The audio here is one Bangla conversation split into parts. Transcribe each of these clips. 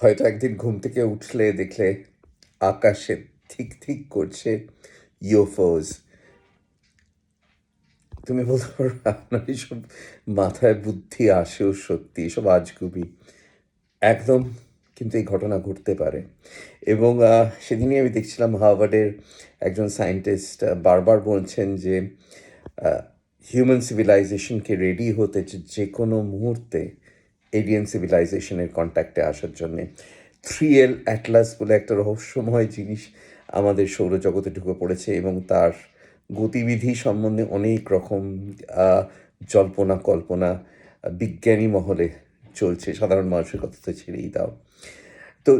হয়তো একদিন ঘুম থেকে উঠলে দেখলে আকাশে ঠিক ঠিক করছে ইউএফওস তুমি বলতে পারো আপনার এসব মাথায় বুদ্ধি আসেও সত্যি এসব আজগুবি। একদম কিন্তু এই ঘটনা ঘটতে পারে। এবং সেদিনই আমি দেখছিলাম হার্ভার্ডের একজন সায়েন্টিস্ট বারবার বলছেন যে হিউম্যান সিভিলাইজেশনকে রেডি হতে যে কোনো মুহূর্তে এলিয়েন সিভিলাইজেশনের কন্ট্যাক্টে আসার জন্যে। থ্রি এল অ্যাটলাস বলে একটা রহস্যময় জিনিস আমাদের সৌরজগতে ঢুকে পড়েছে এবং তার গতিবিধি সম্বন্ধে অনেক রকম জল্পনা, কল্পনা, বিজ্ঞানী মহলে চলছে। সাধারণ মানুষের কথা তো ছেড়েই দাও। তো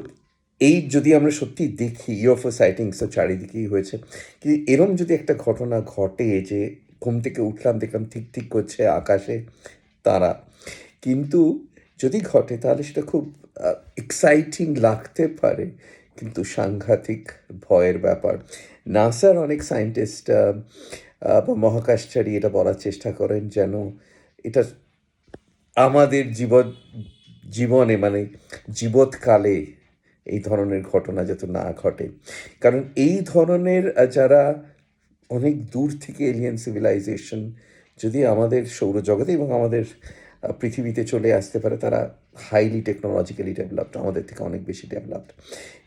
এই যদি আমরা সত্যি দেখি ইউএফও সাইটিংস তো চারিদিকেই হয়েছে। কিন্তু এরম যদি একটা ঘটনা ঘটে যে ঘুম থেকে উঠলাম, দেখলাম ঠিক ঠিক করছে আকাশে তারা, কিন্তু যদি ঘটে, তাহলে সেটা খুব এক্সাইটিং লাগতে পারে, কিন্তু সাংঘাতিক ভয়ের ব্যাপার। নাসার অনেক সায়েন্টিস্ট বা মহাকাশচারী এটা বলার চেষ্টা করেন যেন এটা আমাদের জীবন জীবনে মানে জীবৎকালে এই ধরনের ঘটনা যাতে না ঘটে। কারণ এই ধরনের যারা অনেক দূর থেকে এলিয়েন সিভিলাইজেশন যদি আমাদের সৌরজগতে এবং আমাদের পৃথিবীতে চলে আসতে পারে, তারা হাইলি টেকনোলজিক্যালি ডেভেলপড আমাদের থেকে অনেক বেশি ডেভেলপড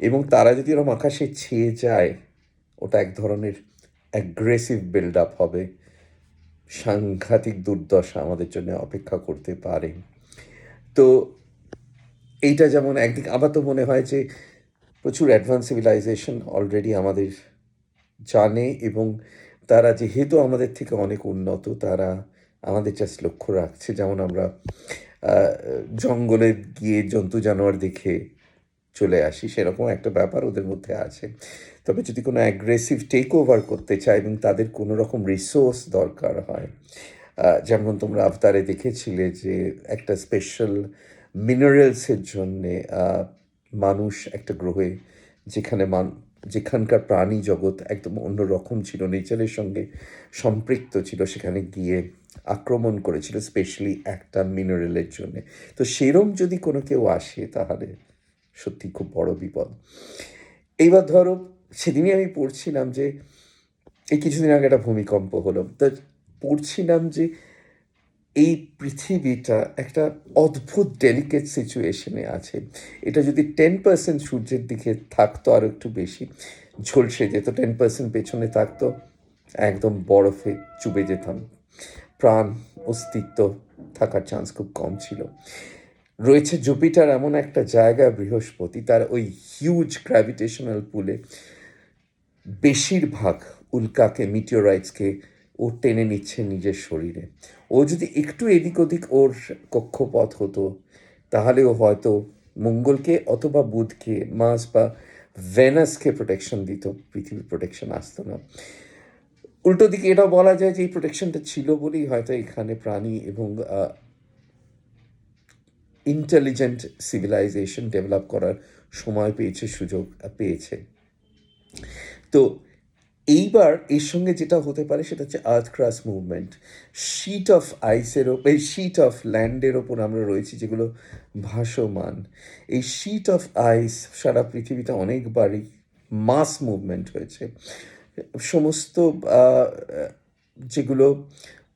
এবং তারা যদি ওরকম আকাশে ছেয়ে যায়, ওটা এক ধরনের অ্যাগ্রেসিভ বিল্ড আপ হবে, সাংঘাতিক দুর্দশা আমাদের জন্য অপেক্ষা করতে পারে। তো এইটা যেমন একদিক, আবার তো মনে হয় যে প্রচুর অ্যাডভান্স সিভিলাইজেশন অলরেডি আমাদের জানে এবং তারা যেহেতু আমাদের থেকে অনেক উন্নত, তারা আমাদের জাস্ট লক্ষ্য রাখছে। যেমন আমরা জঙ্গলে গিয়ে জন্তু জানোয়ার দেখে চলে আসি, সেরকম একটা ব্যাপার ওদের মধ্যে আছে। তবে যদি কোনো অ্যাগ্রেসিভ টেক ওভার করতে চায় এবং তাদের কোনো রকম রিসোর্স দরকার হয় যেমন তোমরা আফতারে দেখেছিলে যে একটা স্পেশাল মিনারেলসের জন্যে মানুষ একটা গ্রহে যেখানে মান, যেখানকার প্রাণী জগৎ একদম অন্যরকম ছিল নেচারের সঙ্গে সম্পৃক্ত ছিল, সেখানে গিয়ে আক্রমণ করেছিল স্পেশালি একটা মিনারেলের জন্যে। তো সেরম যদি কোনো কেউ আসে, তাহলে সত্যি খুব বড় বিপদ। এইবার ধরো, সেদিনই আমি পড়ছিলাম যে, এই কিছুদিন আগে একটা ভূমিকম্প হলো। তা পড়ছিলাম যে, এই পৃথিবীটা একটা অদ্ভুত ডেলিকেট সিচুয়েশনে আছে। এটা যদি টেন পার্সেন্ট সূর্যের দিকে থাকতো আর একটু বেশি, ঝলসে যেত টেন পার্সেন্ট পেছনে থাকতো, একদম বরফে চুবে যেতাম। প্রাণ অস্তিত্ব থাকার চান্স খুব কম ছিল। রয়েছে জুপিটার এমন একটা জায়গা বৃহস্পতি, তার ওই হিউজ গ্র্যাভিটেশনাল পুলে বেশিরভাগ উল্কাকে মিটিওরাইটসকে ও টেনে নিচ্ছে নিজের শরীরে। ও যদি একটু এদিক ওদিক ওর কক্ষপথ হতো তাহলেও হয়তো মঙ্গলকে অথবা বুধকে মাস বা ভেনাসকে প্রোটেকশন দিত, পৃথিবীর প্রোটেকশন আসতো না। উল্টো দিকে এটা বলা যায় যে এই প্রোটেকশনটা ছিল বলেই হয়তো এখানে প্রাণী এবং ইন্টেলিজেন্ট সিভিলাইজেশন ডেভেলপ করার সময় পেয়েছে, সুযোগ পেয়েছে। তো এইবার এর সঙ্গে যেটা হতে পারে সেটা হচ্ছে earth crust movement sheet of আইসের ওপর এই শিট অফ ল্যান্ডের ওপর আমরা রয়েছি, যেগুলো ভাসমান। এই শিট অফ আইস সারা পৃথিবীতে অনেকবারই মাস মুভমেন্ট হয়েছে। সমস্ত যেগুলো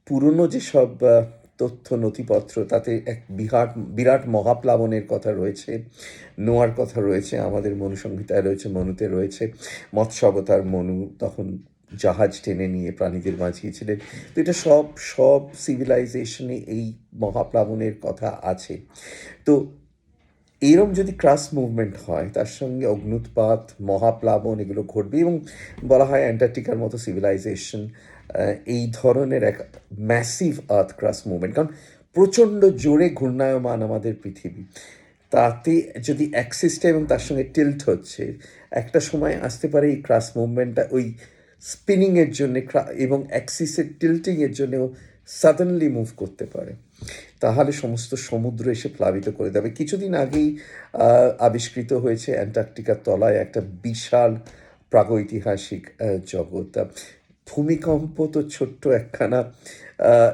পুরনো যেসব তথ্য, নথিপত্র, তাতে এক বিরাট বিরাট মহাপ্লাবনের কথা রয়েছে, নোয়ার কথা রয়েছে, আমাদের মনুসংহিতায় রয়েছে, মনুতে রয়েছে, মৎস্য অবতার মনু তখন জাহাজ টেনে নিয়ে প্রাণীদের বাঁচিয়েছিলেন। তো এটা সব সব সিভিলাইজেশনে এই মহাপ্লাবনের কথা আছে। তো এরম যদি ক্রাস মুভমেন্ট হয়, তার সঙ্গে অগ্নুৎপাত মহাপ্লাবন এগুলো ঘটবে এবং বলা হয় অ্যান্টার্কটিকার মতো সিভিলাইজেশন এই ধরনের এক ম্যাসিভ আর্থ ক্রাস মুভমেন্ট কারণ প্রচণ্ড জোরে ঘূর্ণায়মান আমাদের পৃথিবী। তাতে যদি অ্যাক্সিসটা এবং তার সঙ্গে টিল্ট হচ্ছে, একটা সময় আসতে পারে এই ক্রাস মুভমেন্টটা ওই স্পিনিংয়ের জন্যে এবং অ্যাক্সিসের টিল্টিংয়ের জন্যেও সাডেনলি মুভ করতে পারে। তাহলে সমস্ত সমুদ্র এসে প্লাবিত করে দেবে। কিছুদিন আগেই আবিষ্কৃত হয়েছে অ্যান্টার্কটিকার তলায় একটা বিশাল প্রাগৈতিহাসিক জগৎ। ভূমিকম্প তো ছোট্ট একখানা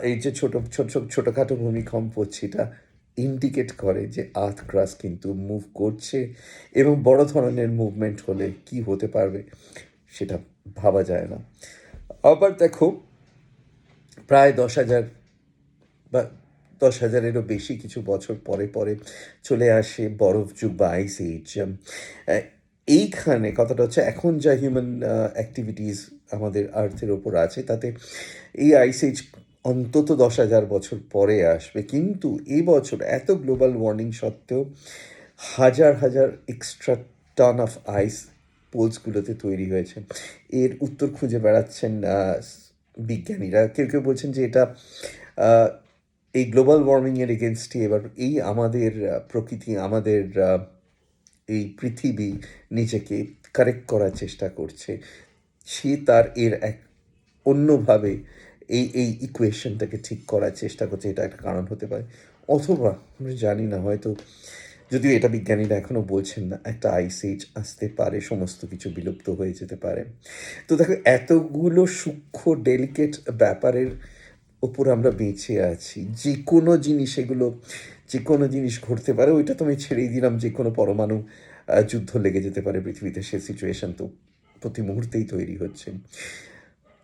এই যে ছোট ছোট ছোটোখাটো ভূমিকম্প, সেটা ইন্ডিকেট করে যে আর্থ ক্রাস্ট কিন্তু মুভ করছে এবং বড় ধরনের মুভমেন্ট হলে কি হতে পারবে সেটা ভাবা যায় না। আবার দেখো, প্রায় দশ হাজার বা দশ হাজারেরও বেশি কিছু বছর পরে পরে চলে আসে বরফ যুগ বা আইস এজ এইখানে কথাটা হচ্ছে এখন যা হিউম্যান অ্যাক্টিভিটিস আমাদের আর্থের ওপর আছে, তাতে এই আইস এজ অন্তত দশ হাজার বছর পরে আসবে। কিন্তু এই বছর এত গ্লোবাল ওয়ার্নিং সত্ত্বেও হাজার হাজার এক্সট্রা টন অফ আইস পোলসগুলোতে তৈরি হয়েছে। এর উত্তর খুঁজে বেড়াচ্ছেন বিজ্ঞানীরা। কেউ কেউ বলছেন যে এটা এই গ্লোবাল ওয়ার্মিংয়ের এগেনস্টে এবার এই আমাদের প্রকৃতি, আমাদের এই পৃথিবী নিজেকে কারেক্ট করার চেষ্টা করছে। সে তার এর এক অন্যভাবে এই এই ইকুয়েশনটাকে ঠিক করার চেষ্টা করছে, এটা একটা কারণ হতে পারে। অথবা আমরা জানি না, হয়তো যদিও এটা বিজ্ঞানীরা এখনও বলছেন না, একটা আইস এজ আসতে পারে, সমস্ত কিছু বিলুপ্ত হয়ে যেতে পারে। তো দেখো, এতগুলো সূক্ষ্ম ডেলিকেট ব্যাপারের ওপর আমরা বেঁচে আছি। যে কোনো জিনিস এগুলো যে কোনো জিনিস ঘটতে পারে, ওইটা তো আমি ছেড়েই দিলাম যে কোনো পরমাণু যুদ্ধ লেগে যেতে পারে পৃথিবীতে, সে সিচুয়েশান তো প্রতি মুহূর্তেই তৈরি হচ্ছে।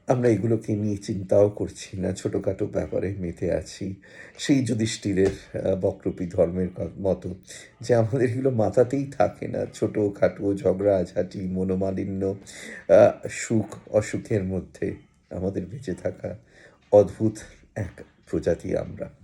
আমরা এগুলোকে নিয়ে চিন্তাও করছি না, ছোটোখাটো ব্যাপারে মেতে আছি। সেই যুধিষ্ঠিরের বক্রপী ধর্মের মতো, যে আমাদের এগুলো মাথাতেই থাকে না। ছোটো খাটো ঝগড়া, ঝাঁটি, মনোমালিন্য সুখ, অসুখের মধ্যে আমাদের বেঁচে থাকা অদ্ভুত এক প্রজাতি আমরা।